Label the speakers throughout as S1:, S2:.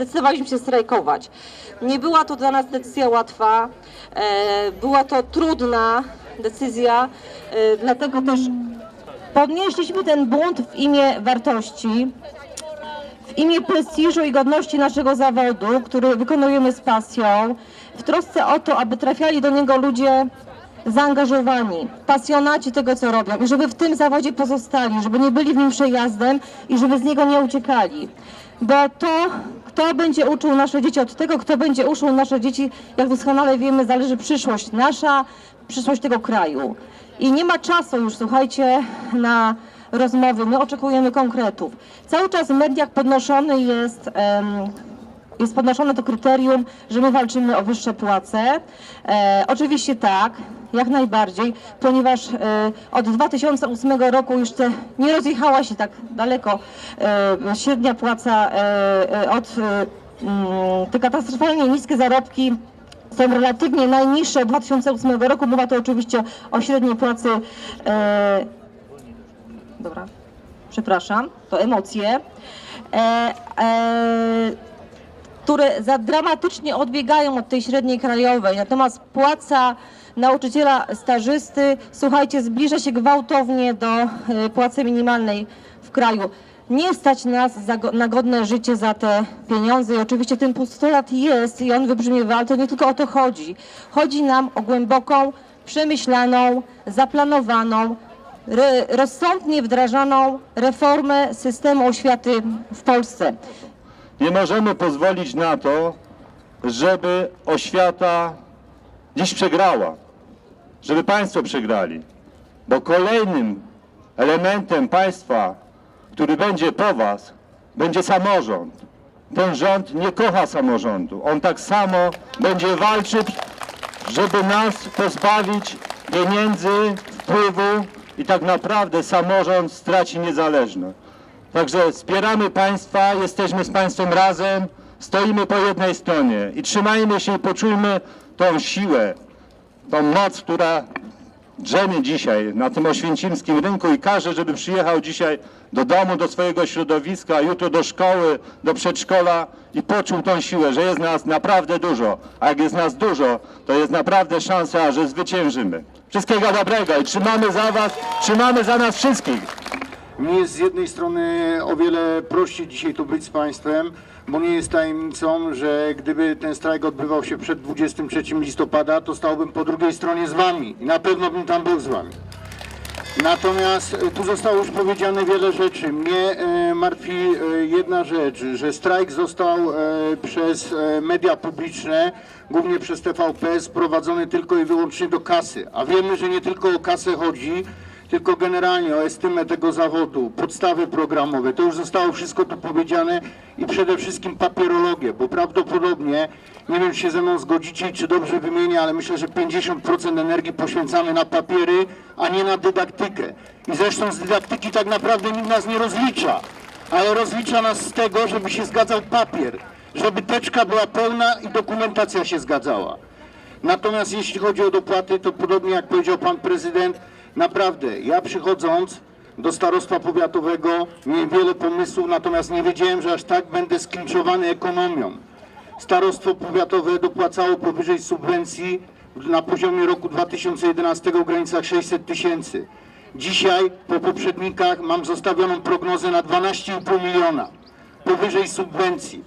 S1: zdecydowaliśmy się strajkować. Nie była to dla nas decyzja łatwa, e, była to trudna decyzja, e, dlatego też podnieśliśmy ten bunt w imię wartości, w imię prestiżu i godności naszego zawodu, który wykonujemy z pasją, w trosce o to, aby trafiali do niego ludzie zaangażowani, pasjonaci tego, co robią i żeby w tym zawodzie pozostali, żeby nie byli w nim przejazdem i żeby z niego nie uciekali. Bo to, kto będzie uczył nasze dzieci od tego, kto będzie uczył nasze dzieci, jak doskonale wiemy, zależy przyszłość nasza, przyszłość tego kraju. I nie ma czasu już, słuchajcie, na rozmowy. My oczekujemy konkretów. Cały czas w mediach podnoszony jest, jest podnoszone to kryterium, że my walczymy o wyższe płace. E, oczywiście tak, jak najbardziej, ponieważ e, od 2008 roku jeszcze nie rozjechała się tak daleko e, średnia płaca e, e, od e, mm, te katastrofalnie niskie zarobki są relatywnie najniższe od 2008 roku. Mowa to oczywiście o średniej płacy. E, dobra, przepraszam, to emocje. E, e, które za dramatycznie odbiegają od tej średniej krajowej. Natomiast płaca nauczyciela stażysty, słuchajcie, zbliża się gwałtownie do e, płacy minimalnej w kraju. Nie stać nas za, na godne życie za te pieniądze i oczywiście ten postulat jest i on wybrzmiewa, ale to nie tylko o to chodzi. Chodzi nam o głęboką, przemyślaną, zaplanowaną, rozsądnie wdrażaną reformę systemu oświaty w Polsce.
S2: Nie możemy pozwolić na to, żeby oświata dziś przegrała, żeby państwo przegrali, bo kolejnym elementem państwa, który będzie po was, będzie samorząd. Ten rząd nie kocha samorządu. On tak samo będzie walczyć, żeby nas pozbawić pieniędzy, wpływu i tak naprawdę samorząd straci niezależność. Także wspieramy Państwa, jesteśmy z Państwem razem, stoimy po jednej stronie i trzymajmy się i poczujmy tą siłę, tą moc, która drzemie dzisiaj na tym oświęcimskim rynku i każę, żeby przyjechał dzisiaj do domu, do swojego środowiska, jutro do szkoły, do przedszkola i poczuł tą siłę, że jest nas naprawdę dużo. A jak jest nas dużo, to jest naprawdę szansa, że zwyciężymy. Wszystkiego dobrego i trzymamy za Was, trzymamy za nas wszystkich.
S3: Mi jest z jednej strony o wiele prościej dzisiaj tu być z Państwem, bo nie jest tajemnicą, że gdyby ten strajk odbywał się przed 23 listopada, to stałbym po drugiej stronie z Wami i na pewno bym tam był z Wami. Natomiast e, tu zostało już powiedziane wiele rzeczy. Mnie e, martwi e, jedna rzecz, że strajk został przez media publiczne, głównie przez TVP, sprowadzony tylko i wyłącznie do kasy. A wiemy, że nie tylko o kasę chodzi, tylko generalnie o estymę tego zawodu, podstawy programowe. To już zostało wszystko tu powiedziane i przede wszystkim papierologię, bo prawdopodobnie, nie wiem czy się ze mną zgodzicie, czy dobrze wymienię, ale myślę, że 50% energii poświęcamy na papiery, a nie na dydaktykę. I zresztą z dydaktyki tak naprawdę nikt nas nie rozlicza, ale rozlicza nas z tego, żeby się zgadzał papier, żeby teczka była pełna i dokumentacja się zgadzała. Natomiast jeśli chodzi o dopłaty, to podobnie jak powiedział pan prezydent, naprawdę, ja przychodząc do starostwa powiatowego miałem wiele pomysłów, natomiast nie wiedziałem, że aż tak będę sklinczowany ekonomią. Starostwo powiatowe dopłacało powyżej subwencji na poziomie roku 2011 w granicach 600 tysięcy. Dzisiaj po poprzednikach mam zostawioną prognozę na 12,5 miliona powyżej subwencji.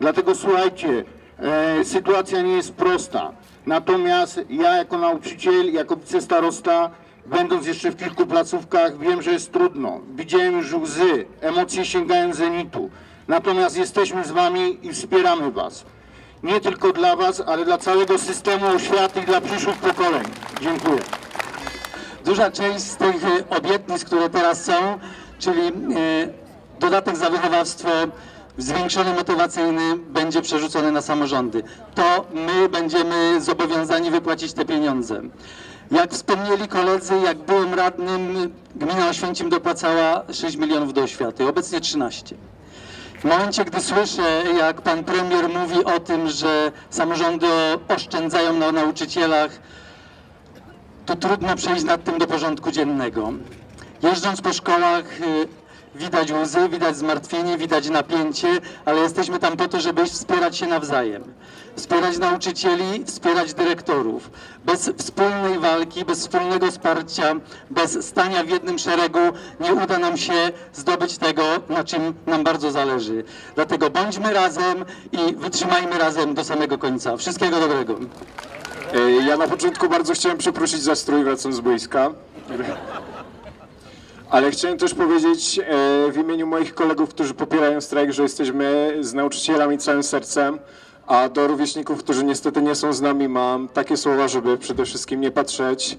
S3: Dlatego słuchajcie, e, sytuacja nie jest prosta. Natomiast ja jako nauczyciel, jako wicestarosta, będąc jeszcze w kilku placówkach, wiem, że jest trudno. Widziałem już łzy, emocje sięgają zenitu. Natomiast jesteśmy z wami i wspieramy was. Nie tylko dla was, ale dla całego systemu oświaty i dla przyszłych pokoleń. Dziękuję.
S4: Duża część z tych e, obietnic, które teraz są, czyli e, dodatek za wychowawstwo zwiększony motywacyjny będzie przerzucony na samorządy. To my będziemy zobowiązani wypłacić te pieniądze. Jak wspomnieli koledzy, jak byłem radnym, gmina Oświęcim dopłacała 6 milionów do oświaty, obecnie 13. W momencie, gdy słyszę, jak pan premier mówi o tym, że samorządy oszczędzają na nauczycielach, to trudno przejść nad tym do porządku dziennego. Jeżdżąc po szkołach, y, widać łzy, widać zmartwienie, widać napięcie, ale jesteśmy tam po to, żeby wspierać się nawzajem. Wspierać nauczycieli, wspierać dyrektorów. Bez wspólnej walki, bez wspólnego wsparcia, bez stania w jednym szeregu nie uda nam się zdobyć tego, na czym nam bardzo zależy. Dlatego bądźmy razem i wytrzymajmy razem do samego końca. Wszystkiego dobrego.
S5: E, Ja na początku bardzo chciałem przeprosić za strój, wracam z boiska. Ale chciałem też powiedzieć e, w imieniu moich kolegów, którzy popierają strajk, że jesteśmy z nauczycielami całym sercem, a do rówieśników, którzy niestety nie są z nami, mam takie słowa, żeby przede wszystkim nie patrzeć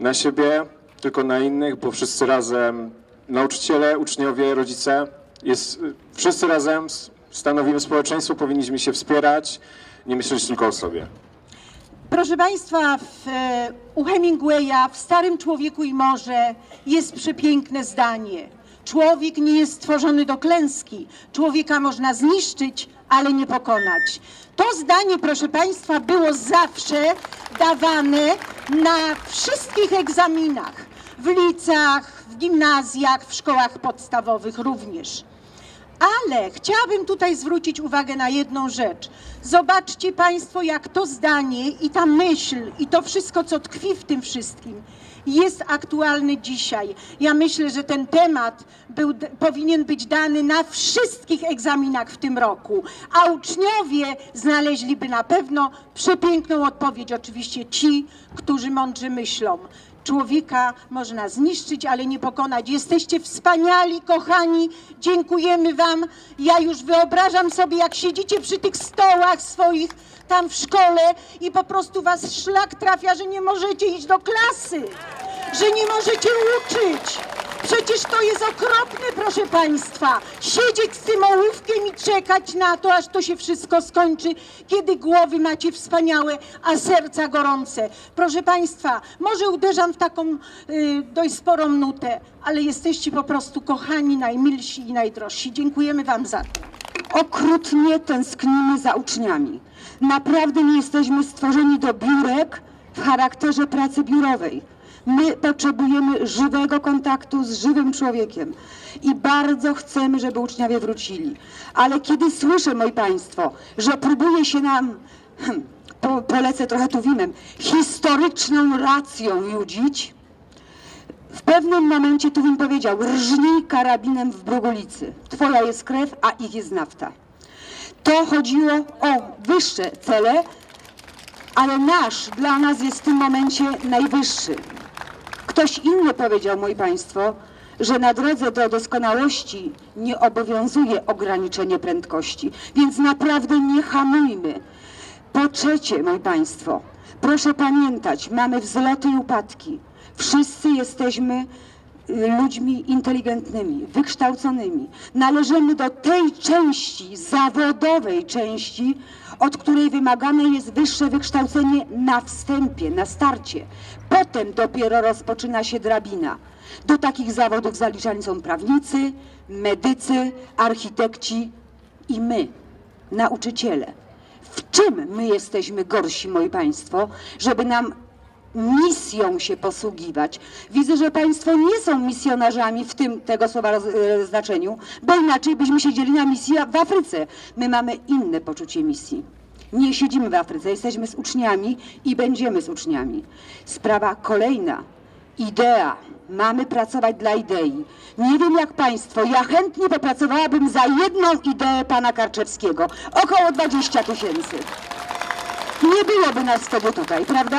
S5: na siebie, tylko na innych, bo wszyscy razem, nauczyciele, uczniowie, rodzice, jest, wszyscy razem stanowimy społeczeństwo, powinniśmy się wspierać, nie myśleć tylko o sobie.
S6: Proszę Państwa, w, e, u Hemingwaya w Starym Człowieku i Morze jest przepiękne zdanie. Człowiek nie jest stworzony do klęski. Człowieka można zniszczyć, ale nie pokonać. To zdanie, proszę Państwa, było zawsze dawane na wszystkich egzaminach. W licach, w gimnazjach, w szkołach podstawowych również. Ale chciałabym tutaj zwrócić uwagę na jedną rzecz. Zobaczcie Państwo, jak to zdanie i ta myśl i to wszystko, co tkwi w tym wszystkim, jest aktualny dzisiaj. Ja myślę, że ten temat był, powinien być dany na wszystkich egzaminach w tym roku, a uczniowie znaleźliby na pewno przepiękną odpowiedź, oczywiście ci, którzy mądrze myślą. Człowieka można zniszczyć, ale nie pokonać. Jesteście wspaniali, kochani. Dziękujemy Wam. Ja już wyobrażam sobie, jak siedzicie przy tych stołach swoich tam w szkole i po prostu Was szlak trafia, że nie możecie iść do klasy, że nie możecie uczyć. Przecież to jest okropne, proszę Państwa. Siedzieć z tym ołówkiem i czekać na to, aż to się wszystko skończy, kiedy głowy macie wspaniałe, a serca gorące. Proszę Państwa, może uderzam w taką y, dość sporą nutę, ale jesteście po prostu kochani, najmilsi i najdrożsi. Dziękujemy Wam za to.
S7: Okrutnie tęsknimy za uczniami. Naprawdę nie jesteśmy stworzeni do biurek w charakterze pracy biurowej. My potrzebujemy żywego kontaktu z żywym człowiekiem i bardzo chcemy, żeby uczniowie wrócili. Ale kiedy słyszę, moi Państwo, że próbuje się nam, hmm, po, polecę trochę tu winem, historyczną racją judzić, w pewnym momencie tu bym powiedział, rżnij karabinem w brugulicy. Twoja jest krew, a ich jest nafta. To chodziło o wyższe cele, ale nasz dla nas jest w tym momencie najwyższy. Ktoś inny powiedział, moi Państwo, że na drodze do doskonałości nie obowiązuje ograniczenie prędkości, więc naprawdę nie hamujmy. Po trzecie, moi Państwo, proszę pamiętać, mamy wzloty i upadki. Wszyscy jesteśmy ludźmi inteligentnymi, wykształconymi. Należymy do tej części, zawodowej części, od której wymagane jest wyższe wykształcenie na wstępie, na starcie. Potem dopiero rozpoczyna się drabina. Do takich zawodów zaliczani są prawnicy, medycy, architekci i my, nauczyciele. W czym my jesteśmy gorsi, moi Państwo, żeby nam misją się posługiwać? Widzę, że Państwo nie są misjonarzami w tym tego słowa e, znaczeniu, bo inaczej byśmy siedzieli na misji w Afryce. My mamy inne poczucie misji. Nie siedzimy w Afryce, jesteśmy z uczniami i będziemy z uczniami. Sprawa kolejna. Idea. Mamy pracować dla idei. Nie wiem jak Państwo, ja chętnie popracowałabym za jedną ideę pana Karczewskiego. Około 20 tysięcy. Nie byłoby nas wtedy tutaj, prawda?